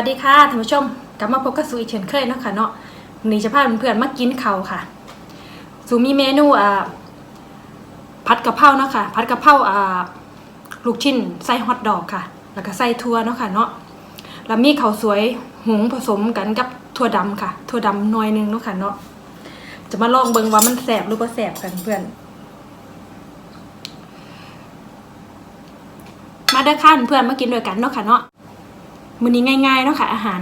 วัสดีค่ะท่านผู้ชมกลับมาพบกับสูอีกเช่นเคยเนาะค่ะเนาะวันนี้จะพาเพื่อนๆมากินข้าค่ะสูมีเมนูอ่าผัดกะเพราเนาะค่ะผัดกะเพราอ่าลูกชิ้นใส่ฮอทดอกค่ะ แล้วก็ใส่ถั่วเนาะค่ะเนาะแล้วมีข้าวสวยหุงผสมกันกับถั่วดำค่ะ ถั่วดำหน่อยหนึงเนาะค่ะเนาะจะมาลองเบิ่งว่ามันแสบหรือบ่แสบกันเพื่อน มาเด้อค่ะเพื่อนมากินด้วยกันเนาะค่ะเนาะ มื้อนี้ง่ายๆเนาะค่ะ อาหาร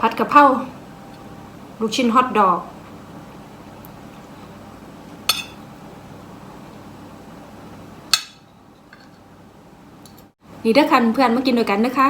ผัดกะเพราลูกชิ้นฮอทดอกนี่เด้อคันเพื่อนมากินด้วยกันเด้อค่ะ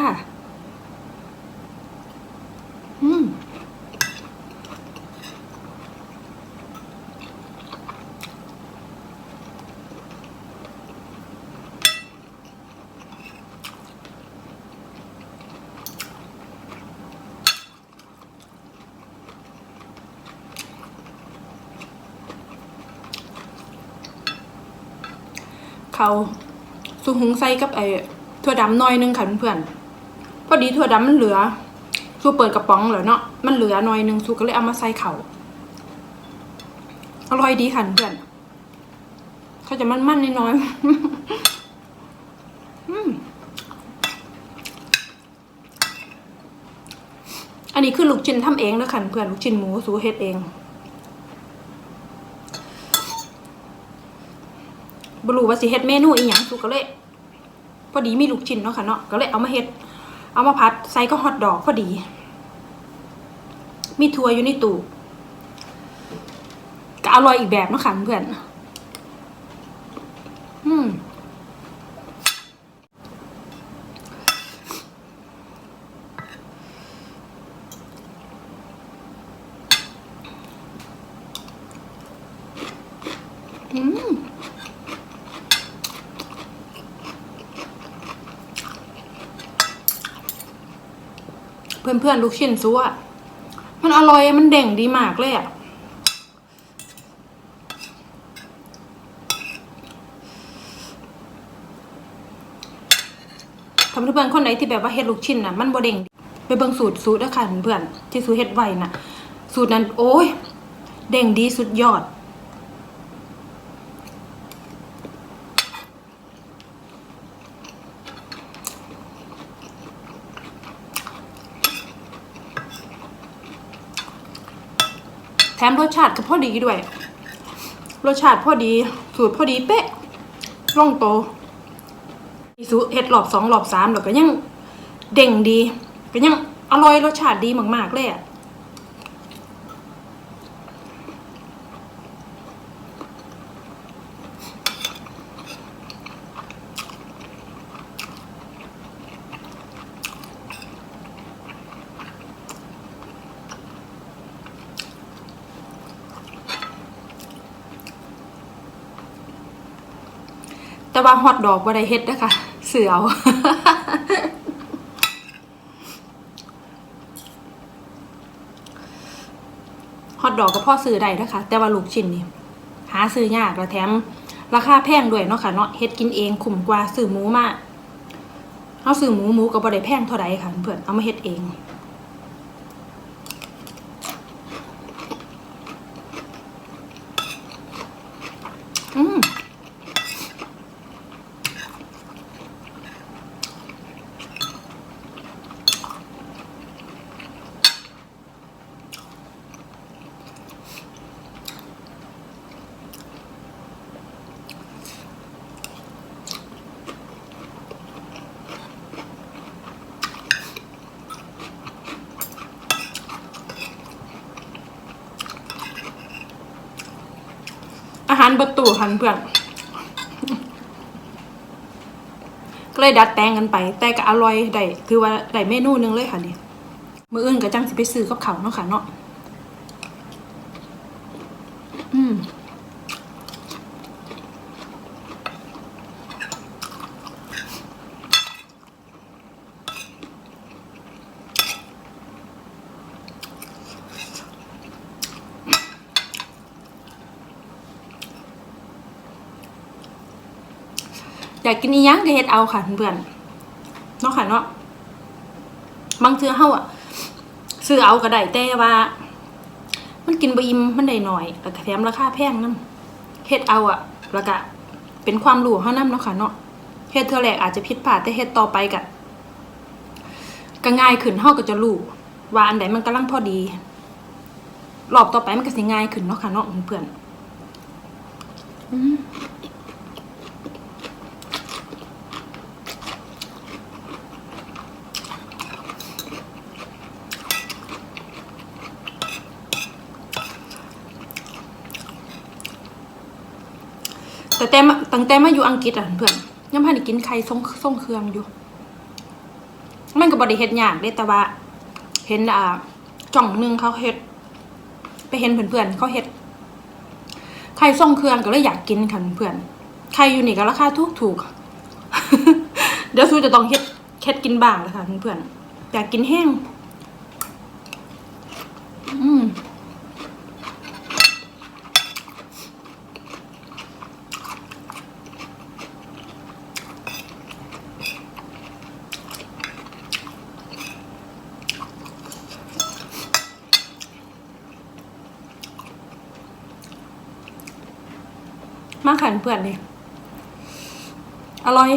เขาสุหุงใส่กับไอ้ถั่วดำน่อยหนึงค่ะเพื่อนๆพอดีถั่วดำมันเหลือสูเปิดกระป๋องแล้วเนาะมันเหลือน่อยหนึงสูก็เลยเอามาใส่เขาอร่อยดีค่ะเพื่อนเขาจะมันๆน้อยๆอืมอันนี้คือลูกชิ้นทำเองนะค่ะเพื่อนลูกชิ้นหมูสูเฮ็ดเอง บรู้ว่าสิเฮ็ดเมนูอีหยังสุก็เลยพอดีมีลูกชิ้นเนาะค่ะเนาะก็เลยเอามาเฮ็ด เอามาพัดใส่ก็ฮอทดอกพอดี มีทัวอยู่ในตู้ก็อร่อยอีกแบบเนาะค่ะเพื่อนอืมอืม เพื่อนๆลูกชิ้นซัวมันอร่อยมันเด่งดีมากเลยอะทำเพื่อนคนไหนที่แบบว่าเฮ็ดลูกชิ้นน่ะมันบ่เด่งไปเบิ่งสูตรสูตรนะคะเพื่อนที่สูเฮ็ดไว้น่ะ สูตรนั้น โอ้ยเด่งดีสุดยอด มรสชาติก็พอดีด้วย รสชาติพอดี สูตรพอดีเป๊ะล่องโตอีสูเห็ดหลอบสองหลอบสามแล้วก็ยังเด่งดี ก็ยังอร่อยรสชาติดีมากๆเลยอะ แต่ว่าฮอตดอกบ่ได้เฮ็ดนะคะเสือเอาฮอตดอกก็พ่อซื้อได้นะคะ แต่ว่าลูกชิ้นนี่หาซื้อยากแล้วแถม ราคาแพงด้วยเนาะค่ะเนาะเฮ็ดกินเองคุ้มกว่าซื้อหมูมาเอาซื้อหมูหมูก็บ่ได้แพงเท่าใดค่ะเพื่อนเอามาเฮ็ดเองานปรเบตูหันเพื่อนก็เลยดัดแปลงกันไป แต่ก็อร่อยได้คือว่าได้เมนูหนึงเลยค่ะนี่มืออื่นก็จังสิไปซื้อกับเขาวเนาะค่ะเนาะอืม อยากกินอีหยังก็เฮ็ดเอาค่ะเพื่อนเนาะค่ะเนาะบางเทื่อเฮาอะซื้อเอาก็ได้แต่ว่า มันกินบ่อิ่มมันได้หน้อยแล้วก็แถมราคาแพงนํเฮ็ดเอาอะแล้วก็เป็นความรู้ของเฮานำเนาะค่ะเนาะเฮ็ดเทื่อแรกอาจจะผิดพลาดแต่เฮ็ดต่อไปก็ก็ง่ายขึ้นเฮาก็จะรู้ว่าอันใดมันกำลังพอดีรอบต่อไปมันก็สิง่ายขึ้นเนาะค่ะเนาะเพื่อนๆอืม แต่แต่มาตั้งแต่มาอยู่อังกฤษอะเพื่อนยังพันได้กินไข่ส่งส่งเครื่องอยู่ มันก็บริเฮ็ดยากเด้แต่ว่า เห็นอ่าจ่องหนึงเขาเฮ็ด ไปเห็นเพื่อนๆเขาเฮ็ดไข่ส่งเครื่องก็เลยอยากกินค่ะเพื่อนไข่อยู่นี่ก็ราคาถูกถูกเดี๋ยวซูจะต้องเฮ็ดเฮ็ดกินบ้างเลยค่ะเพื่อนๆอยากกินแห้ง อืม บ้าขันเพื่อนนี่อร่อย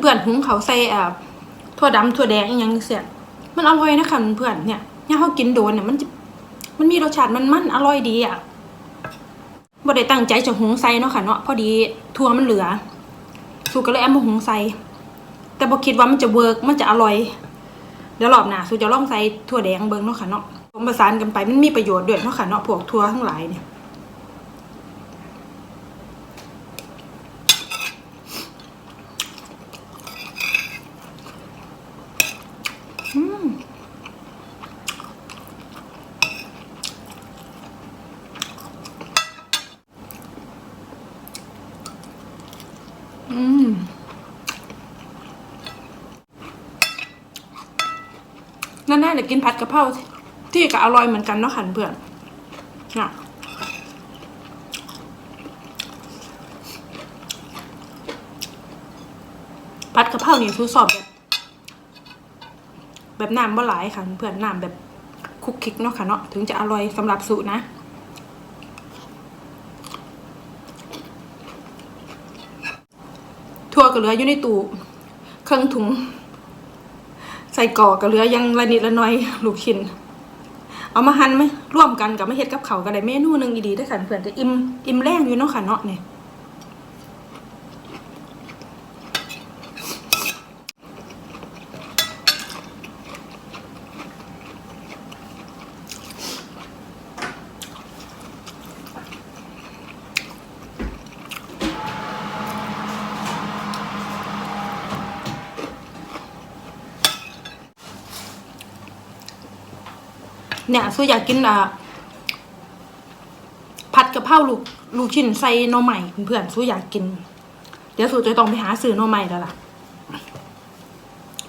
เพื่อนๆหุงเขาใส่อ่าถั่วดำถั่วแดงอหยังเสียมันอร่อยนะคะเพื่อนๆเนี่ยเนี่ยเขากินโดนเนี่ยมันจะมันมีรสชาติมันมันอร่อยดีอะบ่ได้ตั้งใจจะหุงใส่เนาะค่ะเนาะพอดีถั่วมันเหลือ สูก็เลยเอามาหุงใส่แต่บ่คิดว่ามันจะเวิร์กมันจะอร่อยเดี๋ยวรอบหน้าสูจะลองใส่ถั่วแดงเบิ่งเนาะค่ะเนาะผสมผสานกันไปมันมีประโยชน์ด้วยเนาะค่ะเนาะพวกถั่วทั้งหลายเนี่ย นั่นแน่เลยกินผัดกะเพราที่ก็อร่อยเหมือนกันเนาะค่ะเพื่อนอะผัดกะเพรานี่ทูสอบแบบแบบน้ำบ่หลายค่ะเพื่อนน้ำแบบคุกคิกเนาะค่ะเนาะถึงจะอร่อยสำหรับสูตรนะทั่วก็เหลืออยู่ในตู้เครื่องถุง ใส่กอกก็เหลือยังละนิดละหน้อยลูกชิ้นเอามาหั่นไหมร่วมกันกับมาเฮ็ดกับเขาก็ได้เมนูหนึ่งอีดีได้อค่ะเพื่อนก็อิ่มอิ่มแรงอยู่เนาะค่ะเนาะเนี่ย เนี่ยสู้อยากกินอะผัดกะเพราลูกลูกชิ้นใส่น่อใหม่เพื่อนๆสู้อยากกิน เดี๋ยวสู้จะต้องไปหาซื้อน่อใหม่แล้วล่ะ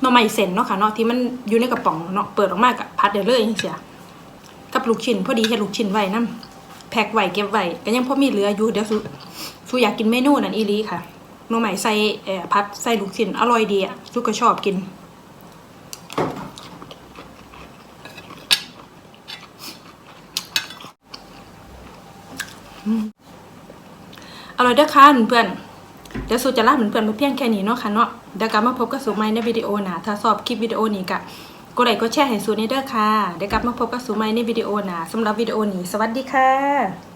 น่อใหม่เส้นเนาะค่ะเนาะที่มันอยู่ในกระป๋องเนาะเปิดออกมากับพัดเดี๋ยวเลยจังเสียกับลูกชิ้นพอดีเฮ็ดลูกชิ้นไว้นํแพ็คไว้เก็บไว้ก็ยังพอมีเหลืออยู่เดี๋ยวสู้สู้อยากกินเมนูนั้นอีลีค่ะน่อใหม่ใส่เอ่อพัดใส่ลูกชิ้นอร่อยดีอะสู้ก็ชอบกิน อร่อยเด้อค่ะเพื่อนเดี๋ยวสูจะลาเพื่อนๆไปเพียงแค่นี้เนาะค่ะเนาะเดี๋ยวกลับมาพบกับสูใหม่ในวิดีโอหนะถ้าชอบคลิปวิดีโอนี้ก็กดไลค์กดแชร์ให้สูในเด้อค่ะเดี๋ยวกลับมาพบกับสูใหม่ในวิดีโอหนาสำหรับวิดีโอนี้ สวัสดีค่ะ